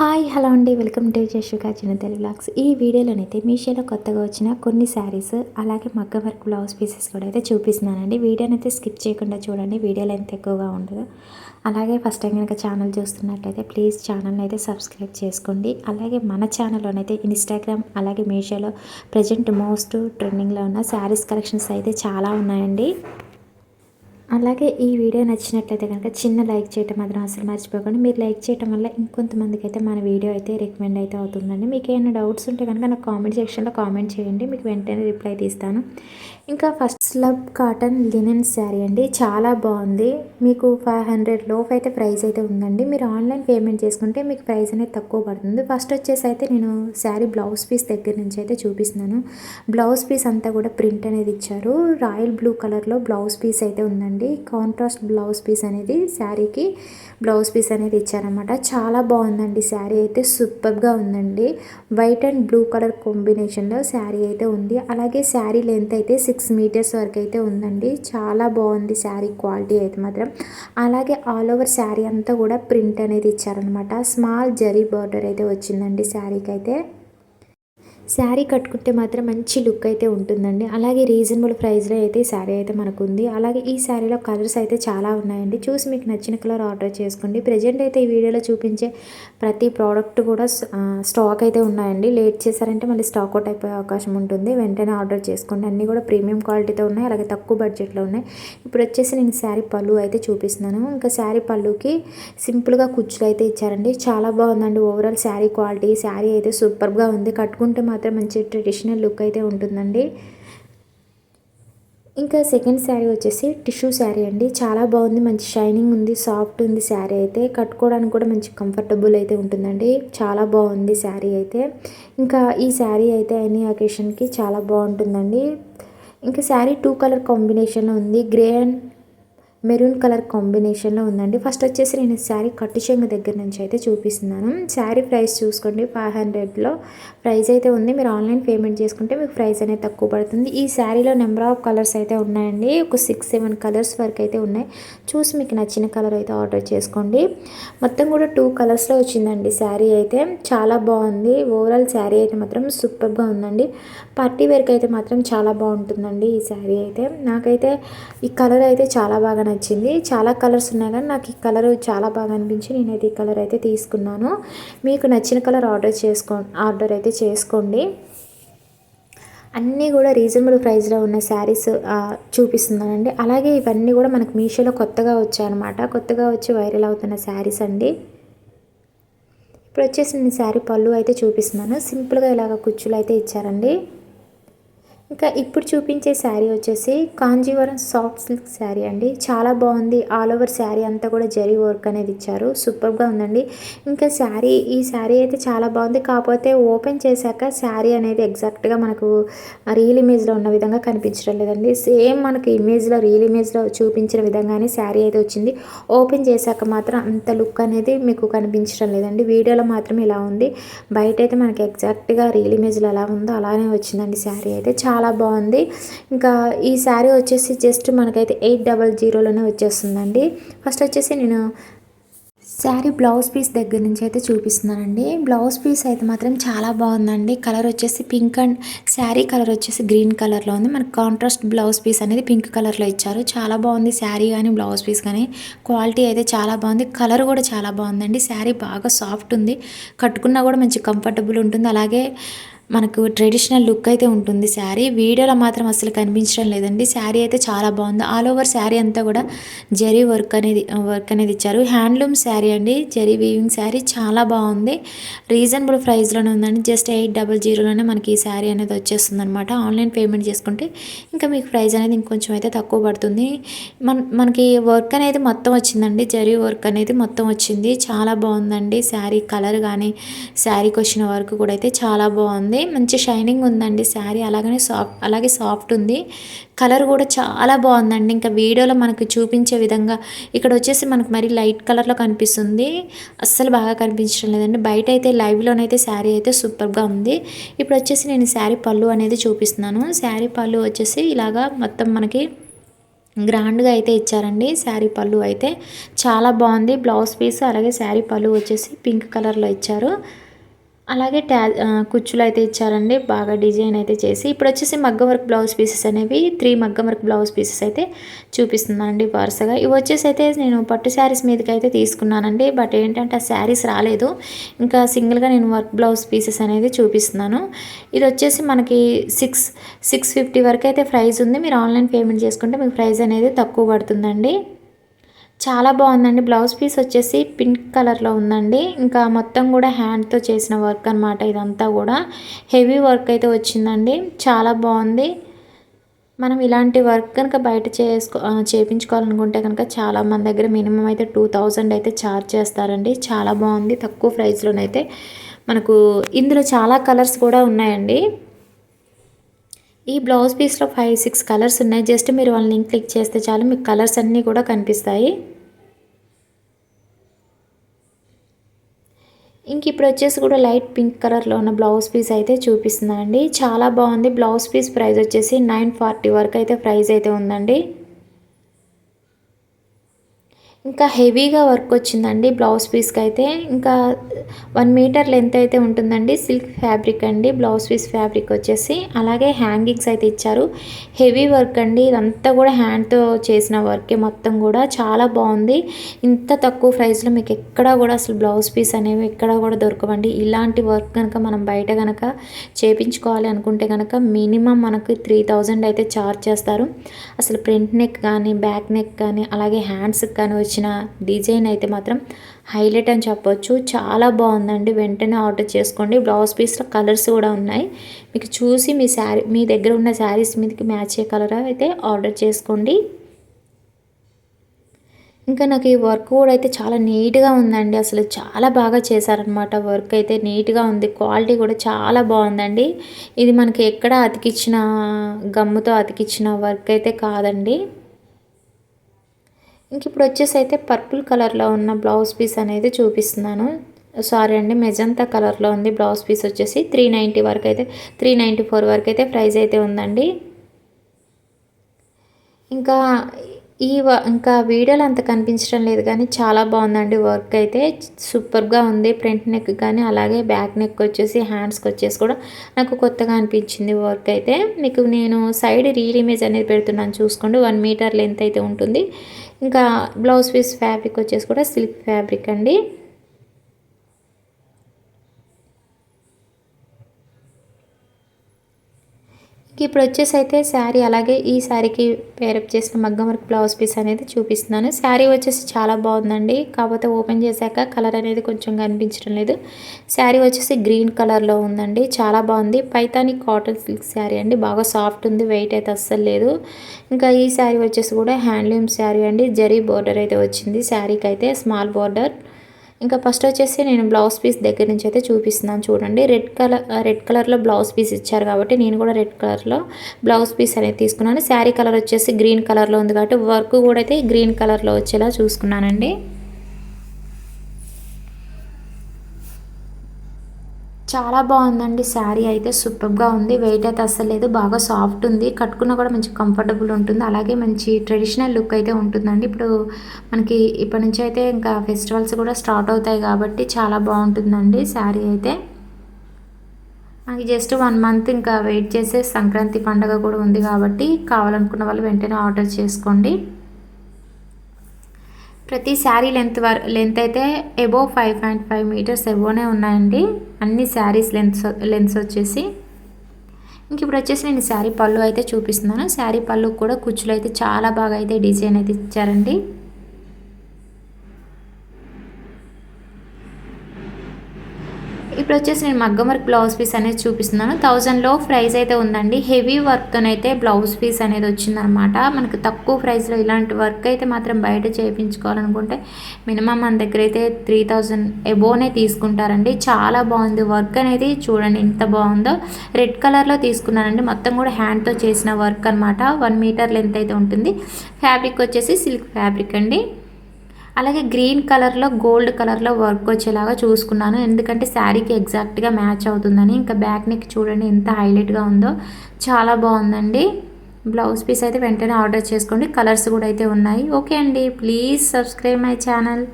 Hi hello అండి. Welcome to జషుగా చిన్న తెలుగు బ్లాగ్స్ ఈ వీడియోలోనైతే మీషోలో కొత్తగా వచ్చిన కొన్ని శారీస్ అలాగే మగ్గ వర్క్ బ్లౌజ్ పీసెస్ కూడా అయితే చూపిస్తున్నానండి. వీడియోని అయితే స్కిప్ చేయకుండా చూడండి. వీడియోలు ఎంత ఎక్కువగా ఉండదు. అలాగే ఫస్ట్ టైం కనుక ఛానల్ చూస్తున్నట్లయితే ప్లీజ్ ఛానల్ని అయితే సబ్స్క్రైబ్ చేసుకోండి. అలాగే మన ఛానల్లోనైతే ఇన్స్టాగ్రామ్ అలాగే మీషోలో ప్రజెంట్ మోస్ట్ ట్రెండింగ్లో ఉన్న శారీస్ కలెక్షన్స్ అయితే చాలా ఉన్నాయండి. అలాగే ఈ వీడియో నచ్చినట్లయితే కనుక చిన్న లైక్ చేయటం మాత్రం అసలు మర్చిపోకండి. మీరు లైక్ చేయటం వల్ల ఇంకొంతమందికి అయితే మన వీడియో అయితే రికమెండ్ అయితే అవుతుందండి. మీకు ఏమైనా డౌట్స్ ఉంటే కనుక నాకు కామెంట్ సెక్షన్లో కామెంట్ చేయండి. మీకు వెంటనే రిప్లై తీస్తాను. ఇంకా first slub cotton linen sari అండి. చాలా బాగుంది. మీకు ఫైవ్ హండ్రెడ్ లోపు అయితే ప్రైస్ అయితే ఉందండి. మీరు ఆన్లైన్ పేమెంట్ చేసుకుంటే మీకు ప్రైస్ అనేది తక్కువ పడుతుంది. ఫస్ట్ వచ్చేసి అయితే నేను శారీ బ్లౌజ్ పీస్ దగ్గర నుంచి అయితే చూపిస్తున్నాను. బ్లౌజ్ పీస్ అంతా కూడా ప్రింట్ అనేది ఇచ్చారు. రాయల్ బ్లూ కలర్లో బ్లౌజ్ పీస్ అయితే ఉందండి. కాంట్రాస్ట్ బ్లౌజ్ పీస్ అనేది శారీకి బ్లౌజ్ పీస్ అనేది ఇచ్చారనమాట చాలా బాగుందండి శారీ అయితే. సూపర్గా ఉందండి. వైట్ అండ్ బ్లూ కలర్ కాంబినేషన్లో శారీ అయితే ఉంది. అలాగే శారీ లెంత్ అయితే సిక్స్ సిక్స్ మీటర్స్ వరకు అయితే ఉందండి. చాలా బాగుంది శారీ క్వాలిటీ అయితే మాత్రం. అలాగే ఆల్ ఓవర్ శారీ అంతా కూడా ప్రింట్ అనేది ఇచ్చారనమాట స్మాల్ జరీ బార్డర్ అయితే వచ్చిందండి శారీకి అయితే శారీ కట్టుకుంటే మాత్రం మంచి లుక్ అయితే ఉంటుందండి. అలాగే రీజనబుల్ ప్రైస్లో అయితే ఈ శారీ అయితే మనకు ఉంది అలాగే ఈ శారీలో కలర్స్ అయితే చాలా ఉన్నాయండి. చూసి మీకు నచ్చిన కలర్ ఆర్డర్ చేసుకోండి. ప్రజెంట్ అయితే ఈ వీడియోలో చూపించే ప్రతి ప్రోడక్ట్ కూడా స్టాక్ అయితే ఉన్నాయండి. లేట్ చేశారంటే మళ్ళీ స్టాక్ అవుట్ అయిపోయే అవకాశం ఉంటుంది. వెంటనే ఆర్డర్ చేసుకోండి. అన్నీ కూడా ప్రీమియం క్వాలిటీతో ఉన్నాయి. అలాగే తక్కువ బడ్జెట్లో ఉన్నాయి. ఇప్పుడు వచ్చేసి నేను శారీ పళ్ళు అయితే చూపిస్తున్నాను. ఇంకా శారీ పళ్ళుకి సింపుల్గా కుచ్చులు అయితే ఇచ్చారండి. చాలా బాగుందండి. ఓవరాల్ శారీ క్వాలిటీ శారీ అయితే సూపర్గా ఉంది. కట్టుకుంటే మాత్రం మాత్రం మంచి ట్రెడిషనల్ లుక్ అయితే ఉంటుందండి. ఇంకా సెకండ్ శారీ వచ్చేసి టిష్యూ శారీ అండి. చాలా బాగుంది మంచి షైనింగ్ ఉంది సాఫ్ట్ ఉంది శారీ అయితే. కట్టుకోవడానికి కూడా మంచి కంఫర్టబుల్ అయితే ఉంటుందండి. చాలా బాగుంది శారీ అయితే. ఇంకా ఈ శారీ అయితే ఎనీ అకేషన్కి చాలా బాగుంటుందండి. ఇంకా శారీ టూ కలర్ కాంబినేషన్లో ఉంది. గ్రే అండ్ మెరూన్ కలర్ కాంబినేషన్లో ఉందండి. ఫస్ట్ వచ్చేసి నేను శారీ కట్టు చెంగు దగ్గర నుంచి అయితే చూపిస్తున్నాను. శారీ ప్రైస్ చూసుకోండి ఫైవ్ హండ్రెడ్లో ప్రైస్ అయితే ఉంది. మీరు ఆన్లైన్ పేమెంట్ చేసుకుంటే మీకు ప్రైస్ అనేది తక్కువ పడుతుంది. ఈ శారీలో నెంబర్ ఆఫ్ కలర్స్ అయితే ఉన్నాయండి. ఒక సిక్స్ సెవెన్ కలర్స్ వరకు అయితే ఉన్నాయి. చూసి మీకు నచ్చిన కలర్ అయితే ఆర్డర్ చేసుకోండి. మొత్తం కూడా టూ కలర్స్లో వచ్చిందండి శారీ అయితే. చాలా బాగుంది. ఓవరాల్ శారీ అయితే మాత్రం సూపర్గా ఉందండి. పార్టీ వేర్కి అయితే మాత్రం చాలా బాగుంటుందండి ఈ శారీ అయితే. నాకైతే ఈ కలర్ అయితే చాలా బాగా నచ్చింది. చాలా కలర్స్ ఉన్నాయి కానీ నాకు ఈ కలర్ చాలా బాగా అనిపించి నేనైతే ఈ కలర్ అయితే తీసుకున్నాను. మీకు నచ్చిన కలర్ ఆర్డర్ చేసుకో ఆర్డర్ అయితే చేసుకోండి. అన్నీ కూడా రీజనబుల్ ప్రైస్లో ఉన్న శారీస్ చూపిస్తున్నానండి. అలాగే ఇవన్నీ కూడా మనకు మీషోలో కొత్తగా వచ్చాయన్నమాట. కొత్తగా వచ్చి వైరల్ అవుతున్న శారీస్ అండి. ఇప్పుడు వచ్చేసి నేను శారీ పళ్ళు అయితే చూపిస్తున్నాను. సింపుల్గా ఇలాగ కుచ్చులు అయితే ఇచ్చారండి. ఇంకా ఇప్పుడు చూపించే శారీ వచ్చేసి కాంజీవరం సాఫ్ట్ సిల్క్ శారీ అండి. చాలా బాగుంది. ఆల్ ఓవర్ శారీ అంతా కూడా జరీ వర్క్ అనేది ఇచ్చారు. సూపర్గా ఉందండి. ఇంకా శారీ ఈ శారీ అయితే చాలా బాగుంది. కాకపోతే ఓపెన్ చేశాక శారీ అనేది ఎగ్జాక్ట్గా మనకు రియల్ ఇమేజ్లో ఉన్న విధంగా కనిపించడం లేదండి. సేమ్ మనకు ఇమేజ్లో రియల్ ఇమేజ్లో చూపించిన విధంగానే శారీ అయితే వచ్చింది. ఓపెన్ చేశాక మాత్రం అంత లుక్ అనేది మీకు కనిపించడం లేదండి. వీడియోలో మాత్రం ఇలా ఉంది. బయట అయితే మనకి ఎగ్జాక్ట్గా రియల్ ఇమేజ్లో ఎలా ఉందో అలానే వచ్చిందండి శారీ అయితే. చాలా చాలా బాగుంది. ఇంకా ఈ శారీ వచ్చేసి జస్ట్ మనకైతే ఎయిట్ డబల్ జీరోలోనే వచ్చేస్తుందండి. ఫస్ట్ వచ్చేసి నేను శారీ బ్లౌజ్ పీస్ దగ్గర నుంచి అయితే చూపిస్తున్నానండి. బ్లౌజ్ పీస్ అయితే మాత్రం చాలా బాగుందండి. కలర్ వచ్చేసి పింక్ అండ్ శారీ కలర్ వచ్చేసి గ్రీన్ కలర్లో ఉంది. మనకు కాంట్రాస్ట్ బ్లౌజ్ పీస్ అనేది పింక్ కలర్లో ఇచ్చారు. చాలా బాగుంది శారీ కానీ బ్లౌజ్ పీస్ కానీ. క్వాలిటీ అయితే చాలా బాగుంది. కలర్ కూడా చాలా బాగుందండి. శారీ బాగా సాఫ్ట్ ఉంది. కట్టుకున్నా కూడా మంచి కంఫర్టబుల్ ఉంటుంది. అలాగే మనకు ట్రెడిషనల్ లుక్ అయితే ఉంటుంది. శారీ వీడియోలో మాత్రం అసలు కనిపించడం లేదండి. శారీ అయితే చాలా బాగుంది. ఆల్ ఓవర్ శారీ అంతా కూడా జరీ వర్క్ అనేది వర్క్ అనేది ఇచ్చారు. హ్యాండ్లూమ్ శారీ అండి. జరీ వీవింగ్ శారీ చాలా బాగుంది. రీజనబుల్ ప్రైస్లోనే ఉందండి. జస్ట్ ఎయిట్ డబల్ జీరోలోనే మనకి ఈ శారీ అనేది వచ్చేస్తుంది అనమాట ఆన్లైన్ పేమెంట్ చేసుకుంటే ఇంకా మీకు ప్రైస్ అనేది ఇంకొంచెం అయితే తక్కువ పడుతుంది. మన మనకి వర్క్ అనేది మొత్తం వచ్చిందండి. జరీ వర్క్ అనేది మొత్తం వచ్చింది. చాలా బాగుందండి. శారీ కలర్ కానీ శారీకి వచ్చిన వర్క్ కూడా అయితే చాలా బాగుంది. మంచి షైనింగ్ ఉందండి శారీ. అలాగనే సాఫ్ట్ అలాగే సాఫ్ట్ ఉంది. కలర్ కూడా చాలా బాగుందండి. ఇంకా వీడియోలో మనకు చూపించే విధంగా ఇక్కడ వచ్చేసి మనకు మరి లైట్ కలర్లో కనిపిస్తుంది. అస్సలు బాగా కనిపించడం లేదండి. బయట అయితే లైవ్లోనైతే శారీ అయితే సూపర్గా ఉంది. ఇప్పుడు వచ్చేసి నేను శారీ పళ్ళు అనేది చూపిస్తున్నాను. శారీ పళ్ళు వచ్చేసి ఇలాగా మొత్తం మనకి గ్రాండ్గా అయితే ఇచ్చారండి. శారీ పళ్ళు అయితే చాలా బాగుంది. బ్లౌజ్ పీస్ అలాగే శారీ పళ్ళు వచ్చేసి పింక్ కలర్లో ఇచ్చారు. అలాగే ట్యా కుచ్చులు అయితే ఇచ్చారండి. బాగా డిజైన్ అయితే చేసి ఇప్పుడు వచ్చేసి మగ్గ వర్క్ బ్లౌజ్ పీసెస్ అనేవి త్రీ మగ్గ వర్క్ బ్లౌజ్ పీసెస్ అయితే చూపిస్తున్నానండి వరుసగా. ఇవి వచ్చేసి అయితే నేను పట్టు శారీస్ మీదకి అయితే తీసుకున్నానండి. బట్ ఏంటంటే ఆ శారీస్ రాలేదు. ఇంకా సింగిల్గా నేను వర్క్ బ్లౌజ్ పీసెస్ అనేది చూపిస్తున్నాను. ఇది వచ్చేసి మనకి సిక్స్ సిక్స్ ఫిఫ్టీ వరకు అయితే ప్రైస్ ఉంది. మీరు ఆన్లైన్ పేమెంట్ చేసుకుంటే మీకు ప్రైస్ అనేది తక్కువ పడుతుందండి. చాలా బాగుందండి. బ్లౌజ్ పీస్ వచ్చేసి పింక్ కలర్లో ఉందండి. ఇంకా మొత్తం కూడా హ్యాండ్తో చేసిన వర్క్ అనమాట ఇదంతా కూడా. హెవీ వర్క్ అయితే వచ్చిందండి. చాలా బాగుంది. మనం ఇలాంటి వర్క్ కనుక బయట చేసుకో చేయించుకోవాలనుకుంటే కనుక చాలా మన దగ్గర మినిమం అయితే టూ థౌజండ్ అయితే ఛార్జ్ చేస్తారండి. చాలా బాగుంది. తక్కువ ప్రైస్లోనైతే మనకు ఇందులో చాలా కలర్స్ కూడా ఉన్నాయండి. ఈ బ్లౌజ్ పీస్లో ఫైవ్ సిక్స్ కలర్స్ ఉన్నాయి. జస్ట్ మీరు వాళ్ళ లింక్ క్లిక్ చేస్తే చాలు మీకు కలర్స్ అన్నీ కూడా కనిపిస్తాయి. ఇంక ఇప్పుడు వచ్చేసి కూడా లైట్ పింక్ కలర్లో ఉన్న బ్లౌజ్ పీస్ అయితే చూపిస్తుందండి చాలా బాగుంది. బ్లౌజ్ పీస్ ప్రైస్ వచ్చేసి నైన్ ఫార్టీ వరకు అయితే ప్రైస్ అయితే ఉందండి. ఇంకా హెవీగా వర్క్ వచ్చిందండి బ్లౌజ్ పీస్కి అయితే. ఇంకా వన్ మీటర్ లెంత్ అయితే ఉంటుందండి. సిల్క్ ఫ్యాబ్రిక్ అండి. బ్లౌజ్ పీస్ ఫ్యాబ్రిక్ వచ్చేసి. అలాగే హ్యాంగింగ్స్ అయితే ఇచ్చారు. హెవీ వర్క్ అండి. ఇదంతా కూడా హ్యాండ్తో చేసిన వర్కే మొత్తం కూడా. చాలా బాగుంది. ఇంత తక్కువ ప్రైస్లో మీకు ఎక్కడా కూడా అసలు బ్లౌజ్ పీస్ అనేవి ఎక్కడా కూడా దొరకవండి. ఇలాంటి వర్క్ కనుక మనం బయట కనుక చేపించుకోవాలి అనుకుంటే కనుక మినిమం మనకు త్రీ థౌజండ్ అయితే ఛార్జ్ చేస్తారు. అసలు ప్రింట్ నెక్ కానీ బ్యాక్ నెక్ కానీ అలాగే హ్యాండ్స్కి కానీ వచ్చిన డిజైన్ అయితే మాత్రం హైలైట్ అని చెప్పొచ్చు. చాలా బాగుందండి. వెంటనే ఆర్డర్ చేసుకోండి. బ్లౌజ్ పీస్లో కలర్స్ కూడా ఉన్నాయి. మీకు చూసి మీ శారీ మీ దగ్గర ఉన్న శారీస్ మీదకి మ్యాచ్ అయ్యే కలర్ అయితే ఆర్డర్ చేసుకోండి. ఇంకా నాకు ఈ వర్క్ కూడా అయితే చాలా నీట్గా ఉందండి. అసలు చాలా బాగా చేశారనమాట వర్క్ అయితే నీట్గా ఉంది. క్వాలిటీ కూడా చాలా బాగుందండి. ఇది మనకి ఎక్కడ అతికిచ్చిన గమ్ముతో అతికిచ్చిన వర్క్ అయితే కాదండి. ఇంక ఇప్పుడు వచ్చేసి అయితే పర్పుల్ కలర్లో ఉన్న బ్లౌజ్ పీస్ అనేది చూపిస్తున్నాను. సారీ అండి మెజంతా కలర్లో ఉంది బ్లౌజ్ పీస్ వచ్చేసి త్రీ నైంటీ వరకు అయితే త్రీ నైంటీ ఫోర్ వరకు అయితే ప్రైస్ అయితే ఉందండి. ఇంకా ఈ ఇంకా వీడియోలు అంత కనిపించడం లేదు కానీ చాలా బాగుందండి వర్క్ అయితే. సూపర్గా ఉంది ఫ్రంట్ నెక్ కానీ అలాగే బ్యాక్ నెక్ వచ్చేసి హ్యాండ్స్కి వచ్చేసి కూడా నాకు కొత్తగా అనిపించింది వర్క్ అయితే. మీకు నేను సైడ్ రీల్ ఇమేజ్ అనేది పెడుతున్నాను చూసుకోండి. వన్ మీటర్ లెంత్ అయితే ఉంటుంది. ఇంకా బ్లౌజ్ పీస్ ఫ్యాబ్రిక్ వచ్చేసి కూడా సిల్క్ ఫ్యాబ్రిక్ అండి. ఇప్పుడు వచ్చేసి అయితే శారీ అలాగే ఈ శారీకి పేరప్ చేసిన మగ్గం వర్క్ బ్లౌజ్ పీస్ అనేది చూపిస్తున్నాను. శారీ వచ్చేసి చాలా బాగుందండి. కాకపోతే ఓపెన్ చేశాక కలర్ అనేది కొంచెం కనిపించడం లేదు. శారీ వచ్చేసి గ్రీన్ కలర్లో ఉందండి. చాలా బాగుంది. పైతాని కాటన్ సిల్క్ శారీ అండి. బాగా సాఫ్ట్ ఉంది. వెయిట్ అయితే అస్సలు లేదు. ఇంకా ఈ శారీ వచ్చేసి కూడా హ్యాండ్లూమ్ శారీ అండి. జరీ బోర్డర్ అయితే వచ్చింది. శారీకి అయితే స్మాల్ బోర్డర్ ఇంకా ఫస్ట్ వచ్చేసి నేను బ్లౌజ్ పీస్ దగ్గర నుంచి అయితే చూపిస్తున్నాను. చూడండి రెడ్ కలర్ రెడ్ కలర్లో బ్లౌజ్ పీస్ ఇచ్చారు కాబట్టి నేను కూడా రెడ్ కలర్లో బ్లౌజ్ పీస్ అనేది తీసుకున్నాను. శారీ కలర్ వచ్చేసి గ్రీన్ కలర్లో ఉంది కాబట్టి వర్క్ కూడా అయితే గ్రీన్ కలర్లో వచ్చేలా చూసుకున్నానండి. చాలా బాగుందండి శారీ అయితే సూపర్గా ఉంది. వెయిట్ అయితే అస్సలు లేదు. బాగా సాఫ్ట్ ఉంది. కట్టుకున్న కూడా మంచి కంఫర్టబుల్ ఉంటుంది. అలాగే మంచి ట్రెడిషనల్ లుక్ అయితే ఉంటుందండి. ఇప్పుడు మనకి ఇప్పటి నుంచి అయితే ఇంకా ఫెస్టివల్స్ కూడా స్టార్ట్ అవుతాయి కాబట్టి చాలా బాగుంటుందండి శారీ అయితే. మనకి జస్ట్ వన్ మంత్ ఇంకా వెయిట్ చేసే సంక్రాంతి పండుగ కూడా ఉంది కాబట్టి కావాలనుకున్న వాళ్ళు వెంటనే ఆర్డర్ చేసుకోండి. ప్రతి శారీ లెంత్ వర్ లెంత్ అయితే above five point five metres ఎబోనే ఉన్నాయండి. అన్ని శారీస్ లెంత్స్ లెంత్స్ వచ్చేసి. ఇంక ఇప్పుడు వచ్చేసి నేను శారీ పళ్ళు అయితే చూపిస్తున్నాను. శారీ పళ్ళు కూడా కుచ్చులు అయితే చాలా బాగా అయితే డిజైన్ అయితే ఇచ్చారండి. ఇప్పుడు వచ్చేసి నేను మగ్గం వర్క్ బ్లౌజ్ పీస్ అనేది చూపిస్తున్నాను. థౌజండ్లో ప్రైస్ అయితే ఉందండి. హెవీ వర్క్తోనైతే బ్లౌజ్ పీస్ అనేది వచ్చిందనమాట. మనకు తక్కువ ప్రైస్లో ఇలాంటి వర్క్ అయితే మాత్రం బయట చేయించుకోవాలనుకుంటే మినిమం మన దగ్గర అయితే త్రీ థౌజండ్ ఎబోనే తీసుకుంటారండి. చాలా బాగుంది. వర్క్ అనేది చూడండి ఎంత బాగుందో. రెడ్ కలర్లో తీసుకున్నానండి. మొత్తం కూడా హ్యాండ్తో చేసిన వర్క్ అనమాట. వన్ మీటర్ లెంత్ అయితే ఉంటుంది. ఫ్యాబ్రిక్ వచ్చేసి సిల్క్ ఫ్యాబ్రిక్ అండి. అలాగే గ్రీన్ కలర్లో గోల్డ్ కలర్లో వర్క్ వచ్చేలాగా చూసుకున్నాను. ఎందుకంటే శారీకి ఎగ్జాక్ట్గా మ్యాచ్ అవుతుందని. ఇంకా బ్యాక్ నెక్ చూడండి ఎంత హైలైట్గా ఉందో. చాలా బాగుందండి. బ్లౌజ్ పీస్ అయితే వెంటనే ఆర్డర్ చేసుకోండి. కలర్స్ కూడా అయితే ఉన్నాయి. ఓకే అండి. Please subscribe my channel.